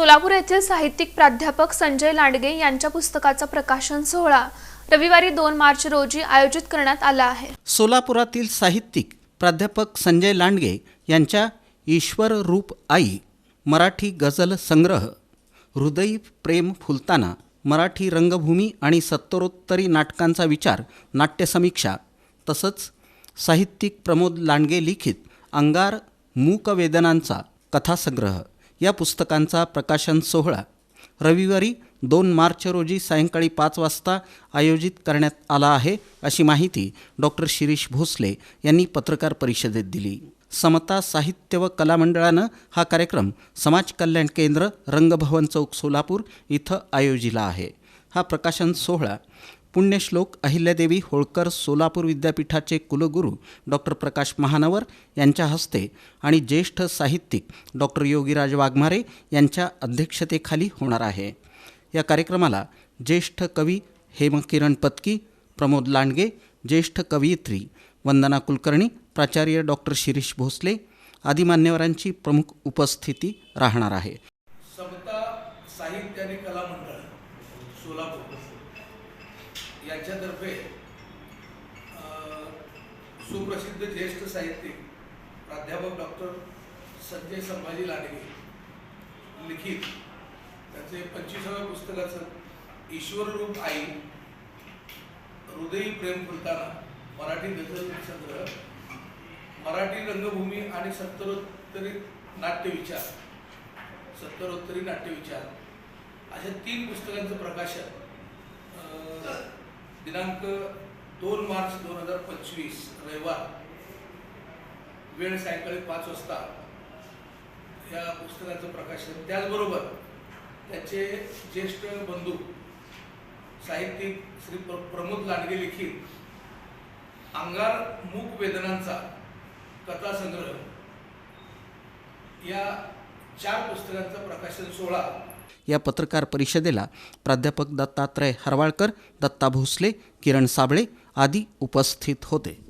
सोलापूर येथील साहित्यिक प्राध्यापक संजय लांडगे यांच्या पुस्तकाचा प्रकाशन सोहळा रविवारी दोन मार्च रोजी आयोजित करण्यात आला आहे. सोलापुरातील साहित्यिक प्राध्यापक संजय लांडगे यांच्या ईश्वर रूप आई मराठी गझल संग्रह हृदयी प्रेम फुलताना मराठी रंगभूमी आणि सत्तरोत्तरी नाटकांचा विचार नाट्यसमीक्षा तसंच साहित्यिक प्रमोद लांडगे लिखित अंगार मूकवेदनांचा कथासंग्रह या पुस्तकांचा प्रकाशन सोहळा रविवारी दोन मार्च रोजी सायंकाळी पाच वाजता आयोजित करण्यात आला आहे अशी माहिती डॉक्टर शिरीष भोसले यांनी पत्रकार परिषदेत दिली. समता साहित्य व कला मंडळानं हा कार्यक्रम समाज कल्याण केंद्र रंगभवन चौक सोलापूर इथं आयोजिला आहे. हा प्रकाशन सोहळा पुण्यश्लोक अहिल्यादेवी होळकर सोलापूर विद्यापीठाचे कुलगुरू डॉक्टर प्रकाश महानवर यांच्या हस्ते आणि ज्येष्ठ साहित्यिक डॉक्टर योगीराज वाघमारे यांच्या अध्यक्षतेखाली होणार आहे. या कार्यक्रमाला ज्येष्ठ कवी हेमकिरण पत्की प्रमोद लांडगे ज्येष्ठ कवयित्री वंदना कुलकर्णी प्राचार्य डॉक्टर शिरीष भोसले आदी मान्यवरांची प्रमुख उपस्थिती राहणार आहे. समता साहित्य आणि कला मंडळ सोलापूर. यांच्यातर्फे सुप्रसिद्ध ज्येष्ठ साहित्यिक प्राध्यापक डॉक्टर संजय संभाजी लाडगे लिखित त्याचे पंचवीसाव्या पुस्तकाचं ईश्वररूप आई हृदयी प्रेम फुलताना मराठी गझल संग्रह मराठी रंगभूमी आणि सत्तरोत्तरी नाट्यविचार सत्तरोत्तरी नाट्यविचार अशा तीन पुस्तकांचं प्रकाशन अ, दिनांक दोन मार्च दोन हजार पंचवीस रविवार वेळ सायंकाळी पाच वाजता या पुस्तकाचं प्रकाशन. त्याचबरोबर त्याचे ज्येष्ठ बंधू साहित्यिक श्री प्र प्रमोद लांडगे लिखित अंगार मूक वेदनांचा कथासंग्रह या चार पुस्तकांचा प्रकाशन सोहळा या पत्रकार परिषदेला प्राध्यापक दत्तात्रय हरवाळकर दत्ता भोसले किरण साबळे आदी उपस्थित होते.